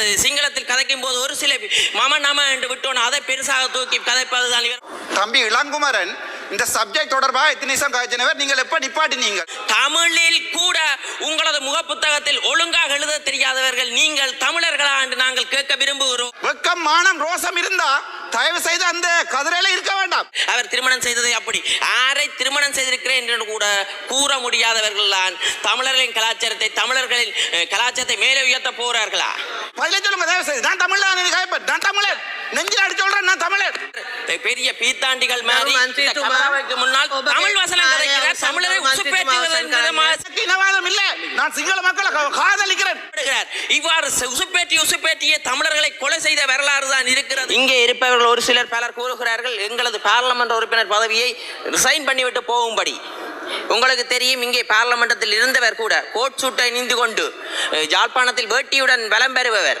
சிங்களத்தில் கதைக்கும் போது ஒரு சில மம நம என்று விட்டோம். அதை பெருசாக தூக்கி கதைப்பதுதான் தம்பி இளங்குமரன் இந்த சப்ஜெக்ட் தொடர்பாக எத்தனை காய்ச்சினவர் நீங்கள் எப்ப நிப்பாட்டினீங்க? தமிழில் கூட உங்களது முகப்புத்தகத்தில் ஒழுங்காக எழுத தெரியாதவர்கள் நீங்கள் தமிழர்களா என்று நாங்கள் கேட்க விரும்புகிறோம். வெக்கம் மானம் ரோசம் இருந்தா தயவு செய்து அந்த கதிரையில இருக்க வேண்டாம். அவர் திருமணம் செய்ததை அப்படி. என்று கூட கூற முடியாதவர்கள் தான் தமிழர்களின் கலாச்சாரத்தை தமிழர்களின் கலாச்சாரத்தை மேலே உயர்த்த போறார்களா? பதிலே தமிழர் நான் தமிழர் நான் தமிழர் பெரிய பீத்தாண்டிகள் மாதிரி முன்னால் தமிழ் வசனம் தமிழரை உசுப்பேற்றுவது இல்ல நான் சிங்கள மக்களை காதலிக்கிறேன். இவ்வாறு உசுப்பேற்றி உசுப்பேற்றிய தமிழர்களை கொலை செய்த வரலாறு தான் இருக்கிறது. இங்கே இருப்பவர்கள் ஒரு சிலர் பலர் கூறுகிறார்கள் எங்களது பார்லமெண்ட் உறுப்பினர் பதவியை ரிசைன் பண்ணிவிட்டு போகும்படி. உங்களுக்கு தெரியும் இங்கே பார்லமெண்டத்தில் இருந்தவர் கூட கோட் சூட்டை நீந்து கொண்டு யாழ்ப்பாணத்தில் வேட்டியுடன் பலம் பெறுபவர்.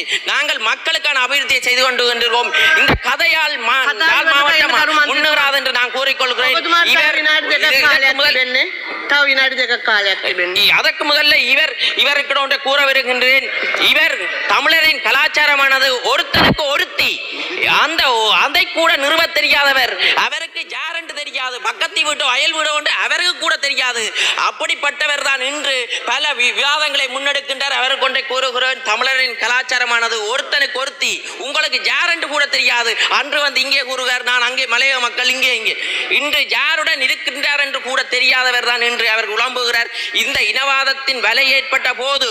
இல்லை நாங்கள் மக்களுக்கான அபிவிருத்தியை செய்து கொண்டு கொண்டிருக்கோம் இந்த கதையால் மாவட்டம் முன்னேறாது என்று நான் கூறிக்கொள்கிறேன். அதற்கு முதல்ல இவர் இவருக்கு ஒன்றை கூறவிருக்கின்றேன் இவர் தமிழரின் கலாச்சாரமானது ஒருத்தருக்கு ஒருத்தி. அந்த அதை கூட நிறுவ தெரியாதவர். அவருக்கு தெரியாது. பக்கத்து வீட்டோ அயல் வீடோ அவருக்கு கூட தெரியாது. அப்படிப்பட்டவர் தான் இன்று பல விவாதங்களை முன்னெடுக்கின்றார். அவருக்கு கொண்டே கூறுகிறேன் தமிழரின் கலாச்சாரமானது ஒருத்தனுக்கு ஒருத்தி. உங்களுக்கு ஜார் என்று கூட தெரியாது. அன்று வந்து இங்கே கூறுகிறார் நான் அங்கே மலைய மக்கள் இங்கே இங்கே. இன்று யாருடன் இருக்கின்றார் என்று கூட தெரியாதவர் தான் என்று அவர் உழம்புகிறார் இந்த இனவாதத்தின் வலை ஏற்பட்ட போது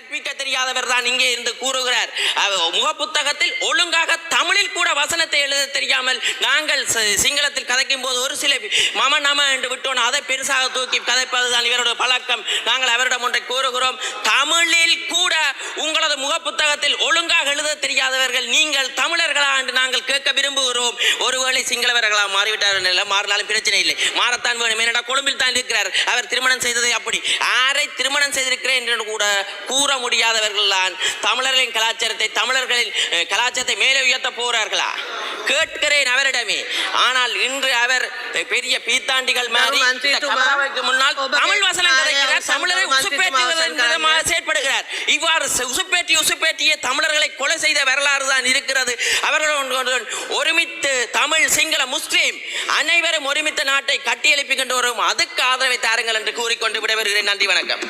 கற்பிக்க தெரியாதவர் தான் இங்கே இருந்து கூறுகிறார். முகப்புத்தகத்தில் ஒழுங்காக தமிழில் கூட வசனத்தை எழுத தெரியாமல் நாங்கள் சிங்களத்தில் கதைக்கும் போது ஒரு சில மம நம என்று விட்டோம். அதை பெருசாக தூக்கி கதைப்பதுதான் இவருடைய பழக்கம். நாங்கள் அவரிடம் ஒன்றை கூறுகிறோம். தமிழில் கூட உங்களது முக புத்தகத்தில் ஒழுங்காக எழுத தெரியாதவர்கள் நீங்கள் தமிழர்களா என்று நாங்கள் கேட்க விரும்புகிறோம். ஒருவேளை சிங்களவர்களா மாறிவிட்டார்கள் இல்லை மாறினாலும் பிரச்சனை இல்லை. மாறத்தான் வேணும். ஏனென்றால் கொழும்பில் தான் இருக்கிறார். அவர் திருமணம் செய்ததை அப்படி. யாரை திருமணம் செய்திருக்கிறேன் என்று கூட கூற முடியாதவர்கள் தான் தமிழர்களின் கலாச்சாரத்தை தமிழர்களின் கலாச்சாரத்தை மேலே உயர்த்த போகிறார்களா? கேட்கிறேன் அவரிடமே. ஆனால் இன்று அவர் பெரிய பீத்தாண்டிகள் முன்னால் தமிழ் வசனம் கிடைக்கிறார். தமிழரை உசுப்பேற்றுவதற்காக செயற்படுகிறார். இவ்வாறு உசுப்பேற்றி உசுப்பேற்றிய தமிழர்களை கொலை செய்த வரலாறு தான் இருக்கிறது. அவர்கள் ஒருமித்து தமிழ் சிங்கள முஸ்லீம் அனைவரும் ஒருமித்த நாட்டை கட்டியெழுப்பிக் கட்டியெழுப்பிக்கின்ற வரும் அதுக்கு ஆதரவை தாருங்கள் என்று கூறிக்கொண்டு விடைபெறுகிறேன். நன்றி வணக்கம்.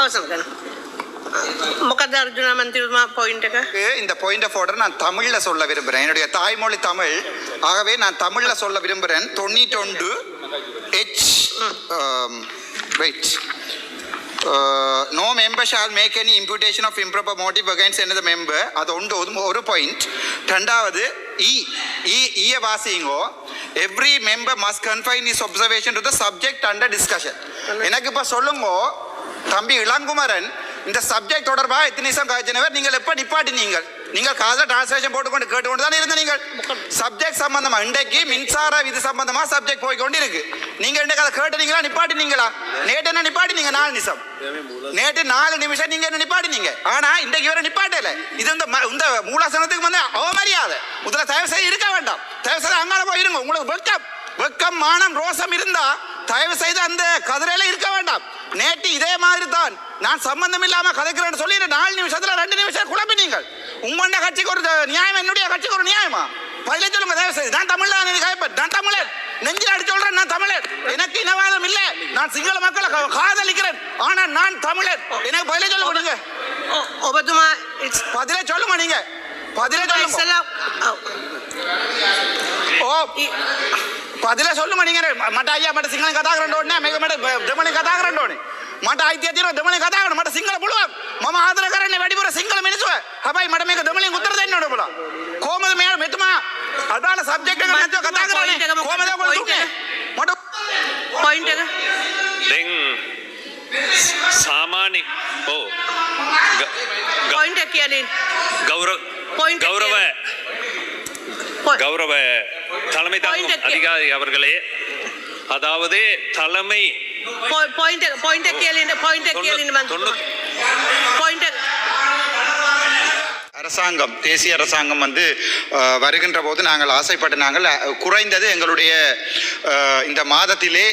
அவசரம் මොකද අර්ජුන මන්ත්‍රීතුමා පොයින්ට් එක எனக்கு இந்த பாயிண்ட் ஆஃப் ஆர்டர் நான் தமிழ்ல சொல்ல விரும்புகிறேன் என்னுடைய தாய்மொழி தமிழ் ஆகவே நான் தமிழ்ல சொல்ல விரும்புகிறேன் தொண்ணூற்றொன்று H wait no member shall make any imputation of improper motive against எனது மெம்பர் அது ஒன்று ஒரு- ஒரு பாயிண்ட் ரெண்டாவது இ இ ஈய வாசிங்கோ every member must confine his observation to the subject under discussion எனக்கு இப்போ சொல்லுங்க தம்பி இளங்குமரன் இந்த சப்ஜெக்ட் தொடர்பாக இத்தனை நிமிஷம் காய்ச்சினவர் நீங்கள் எப்போ நிப்பாட்டினீங்க நீங்கள்? காதில் டிரான்ஸ்லேஷன் போட்டுக்கொண்டு கேட்டுக்கொண்டு தான் இருந்த நீங்கள்? சப்ஜெக்ட் சம்பந்தமா? இன்றைக்கு மின்சார விதி சம்பந்தமா சப்ஜெக்ட் போய் கொண்டு இருக்கு நீங்க இன்றைக்கு அதை கேட்டுனீங்களா? நிப்பாட்டினீங்களா? நேற்று என்ன நிப்பாட்டினீங்க? நாலு நிமிஷம். நேற்று நாலு நிமிஷம் நீங்க என்ன நிப்பாட்டினீங்க? ஆனா இன்றைக்கு வேற நிப்பாட்டல. இது இந்த ம- இந்த மூலாசனத்துக்கு வந்து அவமரியாதை. முதல்ல தயவு செய்து இருக்க வேண்டாம். தயவு செய்து அங்கால போய் இருங்க. உங்களுக்கு வெக்கம் வெக்கம் மானம் ரோசம் இருந்தா தயவு செய்து அந்த கதிரையில இருக்க வேண்டாம். நேற்று இதே மாதிரி தான் நான் சம்பந்தம் இல்லாம கதைக்கிறேன்னு சொல்லி நாலு நிமிஷத்துல ரெண்டு நிமிஷம் குழப்பினீங்க உங்களோட கட்சிக்கு ஒரு நியாயம் என்னுடைய கட்சிக்கு ஒரு நியாயமா? பதிலே சொல்லுங்க தயவு செய்து. நான் தமிழ்ல கைப்பேன் நான் தமிழர் நெஞ்சில் அடிச்சு சொல்றேன் நான் தமிழர் எனக்கு இனவாதம் இல்லை. நான் சிங்கள மக்களை காதலிக்கிறேன். ஆனா நான் தமிழர் எனக்கு பதிலே சொல்லுங்க நீங்க. ஒபத்துமா பதிலே சொல்லுங்க நீங்க. பதிலே சொல்லுங்க. ஓ. ඉ- පදිල සොල්ලු මනිගෙන මට අයියා මට සිංහල කතා කරන්න ඕනේ මේක මට දෙමළෙන් කතා කරන්න ඕනේ මට අයිතිය තියෙනවා දෙමළෙන් කතා කරන්න මට සිංහල පුළුවන් මම ආදර කරන්නේ වැඩිපුර සිංහල මිනිස්සුව හැබැයි මට මේක දෙමළෙන් උත්තර දෙන්න ඕනේ බලන්න කොහමද මෙයා මෙතුමා අදාළ සබ්ජෙක්ට් එක නැතුව කතා කරන්නේ point එක මොකක්ද? කොහමද ඔයගොල්ලෝ point දුන්නේ එක? මට පොයින්ට් එක දැන් සාමාන්‍ය ඕ පොයින්ට් එක කියන්නේ ගෞර Point එක கௌரவ පො- கௌரவ தலைமை தாங்கும் அதிகாரி அவர்களே. அதாவது தலைமை அரசாங்கம் தேசிய அரசாங்கம் வந்து வருகின்ற போது நாங்கள் ஆசைப்பட்டு நாங்கள் குறைந்தது எங்களுடைய இந்த மாதத்திலே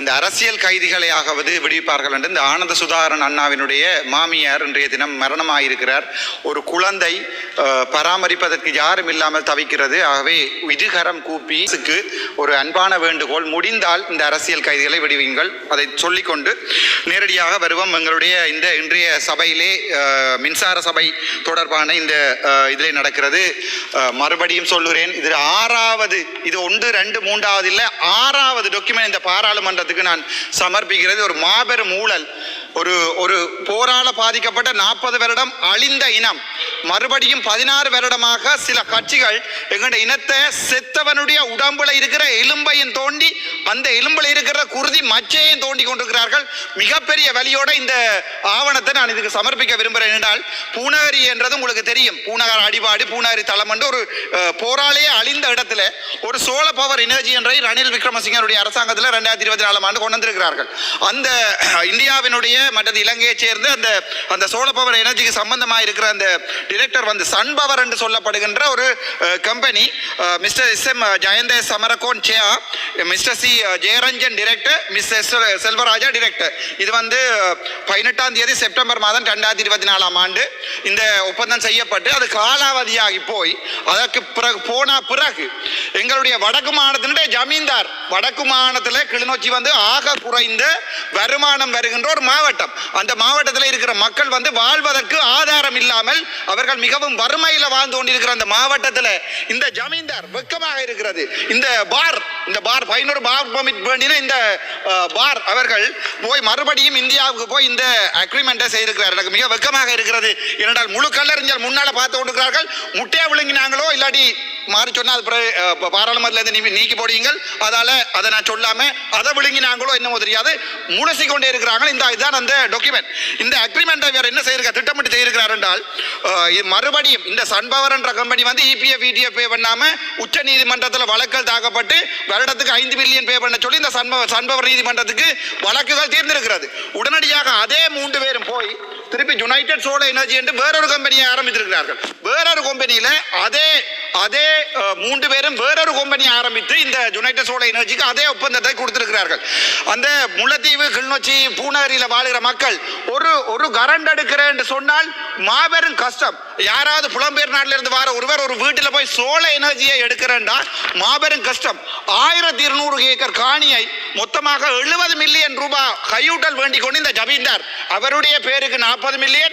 இந்த அரசியல் கைதிகளையாகவது விடுவிப்பார்கள் என்று இந்த ஆனந்த சுதாகரன் அண்ணாவினுடைய மாமியார் இன்றைய தினம் மரணமாயிருக்கிறார். ஒரு குழந்தை பராமரிப்பதற்கு யாரும் இல்லாமல் தவிக்கிறது. ஆகவே இதுகரம் கூப்பிக்கு ஒரு அன்பான வேண்டுகோள் முடிந்தால் இந்த அரசியல் கைதிகளை விடுவீங்கள் அதை சொல்லிக்கொண்டு நேரடியாக வருவோம். எங்களுடைய இந்த இன்றைய சபையிலே மின்சார சபை தொடர்பான இந்த இதில் நடக்கிறது. மறுபடியும் சொல்லுகிறேன். இது ஆறாவது இது ஒன்று ரெண்டு மூன்றாவது இல்லை ஆறாவது டாக்குமெண்ட் இந்த பாராளுமன்ற பாராளுமன்றத்துக்கு நான் சமர்ப்பிக்கிறது. ஒரு மாபெரும் ஊழல். ஒரு ஒரு போரால பாதிக்கப்பட்ட நாற்பது வருடம் அழிந்த இனம். மறுபடியும் பதினாறு வருடமாக சில கட்சிகள் எங்களுடைய இனத்தை செத்தவனுடைய உடம்புல இருக்கிற எலும்பையும் தோண்டி அந்த எலும்புல இருக்கிற குருதி மச்சையும் தோண்டி கொண்டிருக்கிறார்கள். மிகப்பெரிய வழியோட இந்த ஆவணத்தை நான் இதுக்கு சமர்ப்பிக்க விரும்புகிறேன் என்றால் பூனகரி என்றது உங்களுக்கு தெரியும். பூனகர் அடிபாடு பூனகரி தளம் என்று ஒரு போராளியே அழிந்த இடத்துல ஒரு சோழ பவர் எனர்ஜி என்றை ரணில் விக்ரமசிங்கனுடைய அரசாங்கத்தில் ரெண்டாயிரத்தி இருபத்தி நாலாம் ஆண்டு கொண்டு வந்திருக்கிறார்கள். அந்த இந்தியாவினுடைய மற்றது இலங்கையை சேர்ந்த அந்த அந்த சோழ பவர் எனர்ஜிக்கு சம்பந்தமாக இருக்கிற அந்த டிரெக்டர் வந்து சன் பவர் என்று சொல்லப்படுகின்ற ஒரு company mister S M Jayantha Samarakoon சேயா mister C Jayaranjan director miss S Selvaraja director இது வந்து பதினெட்டாம் தேதி செப்டம்பர் மாதம் ரெண்டாயிரத்தி இருபத்தி நாலாம் ஆண்டு இந்த ஒப்பந்தம் செய்யப்பட்டு அது காலாவதியாகி போய் அதற்கு பிறகு போன பிறகு எங்களுடைய வடக்கு மாநிலத்தினுடைய ஜமீன்தார் வடக்கு மாநிலத்தில் கிளிநொச்சி வந்து ஆக குறைந்த வருமானம் வருகின்ற ஒரு மாவட்டம். அந்த மாவட்டத்தில் இருக்கிற மக்கள் வந்து வாழ்வதற்கு ஆதாரம் இல்லாமல் அவர் அவர்கள் மிகவும் வறுமையில் வாழ்ந்து கொண்டிருக்கிற அந்த மாவட்டத்தில் இந்த ஜமீன்தார் வெக்கமாக இருக்கிறது. இந்த பார் இந்த பார் பதினோரு பார் பர்மிட் வேண்டின இந்த பார் அவர்கள் போய் மறுபடியும் இந்தியாவுக்கு போய் இந்த அக்ரிமெண்ட்டை செய்திருக்கிறார். எனக்கு மிக வெக்கமாக இருக்கிறது. ஏனென்றால் முழு கல்லறிஞர் முன்னால் பார்த்து கொண்டிருக்கிறார்கள். முட்டையை விழுங்கினாங்களோ இல்லாட்டி மாறி சொன்னால் அது பிறகு, அஹ், நீ நீக்கி போடுவீங்கள். அதால் அதை நான் சொல்லாமல் அதை விழுங்கினாங்களோ என்னமோ தெரியாது. முழுசி கொண்டே இருக்கிறாங்க இந்த இதுதான் அந்த டாக்குமெண்ட் இந்த அக்ரிமெண்ட்டை வேறு என்ன செய்யிருக்கார் திட்டமிட்டு செய்திருக்கிறார் என்றால் மறுபடியும் இந்த சன்பவர் என்ற கம்பெனி வந்து இபிஎஃப் இடிஎஃப் பே பண்ணாம உச்ச நீதிமன்றத்தில் வழக்குகள் தாக்கப்பட்டு வருடத்துக்கு ஐந்து மில்லியன் பே பண்ண சொல்லி இந்த சன்பவர் சன்பவர் நீதிமன்றத்துக்கு வழக்குகள் தீர்ந்திருக்கிறது. உடனடியாக அதே மூன்று பேரும் போய் திருப்பி யுனைடெட் சோலார் எனர்ஜி என்று வேறொரு கம்பெனியை ஆரம்பித்திருக்கிறார்கள். வேறொரு கம்பெனியில அதே அதே மூன்று பேரும் வேறொரு கம்பெனியை ஆரம்பித்து இந்த யுனைடெட் சோலார் எனர்ஜிக்கு அதே ஒப்பந்தத்தை கொடுத்திருக்கிறார்கள். அந்த முல்லைத்தீவு கிளிநொச்சி பூனகரியில் வாழ்கிற மக்கள் ஒரு ஒரு கரண்ட் எடுக்கிறேன் என்று சொன்னால் மாபெரும் கஷ்டம். யாராவது புலம்பெயர் நாட்டில இருந்து வர ஒருவர் ஒரு வீட்டில் போய் சோழ எனர்ஜியை எடுக்கிறேன்டா மாபெரும் கஷ்டம். ஆயிரத்தி இருநூறு ஏக்கர் காணியை மொத்தமாக எழுபது மில்லியன் ரூபாய் கையூட்டல் வேண்டிக் கொண்டு இந்த ஜமீன்தார். அவருடைய பேருக்கு நாற்பது மில்லியன்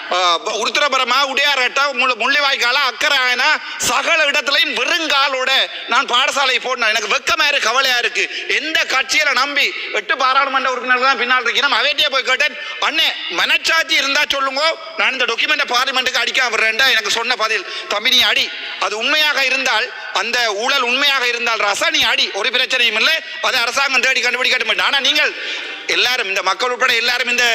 உருத்திரபுரமா உடையாரட்டா முள்ளு முள்ளிவாய்க்கால அக்கராயனா சகல இடத்துலையும் வெறுங்காலோட நான் பாடசாலை போடணும். எனக்கு வெக்கமா இருக்கு கவலையா இருக்கு. எந்த கட்சியில நம்பி எட்டு பாராளுமன்ற உறுப்பினர்கள் தான் பின்னால் இருக்கணும் அவைட்டே போய் கேட்டேன் அண்ணே மனச்சாட்சி இருந்தா சொல்லுங்க. நான் இந்த டாக்குமெண்ட் பார்லிமெண்ட்டுக்கு அடிக்க விடுறேன்டா. எனக்கு சொன்ன பதில் தம்பி நீ அடி. அது உண்மையாக இருந்தால் அந்த ஊழல் உண்மையாக இருந்தால் ரசா நீ அடி. ஒரு பிரச்சனையும் இல்லை. அதை அரசாங்கம் தேடி கண்டுபிடிக்கட்டும் ஆனா நீங்கள் எல்லாரும் இந்த மக்கள் உட்பட எல்லாரும் இந்த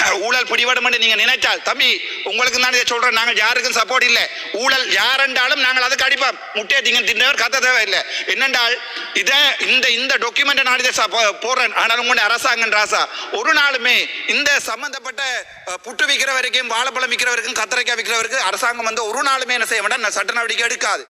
ஊழல் பிடிபடும் என்று நீங்க நினைச்சால் தம்பி உங்களுக்கு தான் இதை சொல்றேன் நாங்கள் யாருக்கும் சப்போர்ட் இல்லை. ஊழல் யாரென்றாலும் நாங்கள் அதுக்கு அடிப்போம். முட்டையை திங்க தின்றவர் கத்த தேவையில்லை. என்னென்றால் இதை இந்த இந்த டாக்குமெண்ட் நான் இதை சப்போ- போடுறேன். ஆனால் உங்களுடைய அரசாங்கம் ராசா ஒரு நாளுமே இந்த சம்பந்தப்பட்ட புட்டு விற்கிற வரைக்கும் வாழைப்பழம் விற்கிறவருக்கும் கத்திரிக்காய் விற்கிறவருக்கும் அரசாங்கம் வந்து ஒரு நாளுமே என்ன செய்ய வேண்டாம் சட்ட நடவடிக்கை எடுக்காது.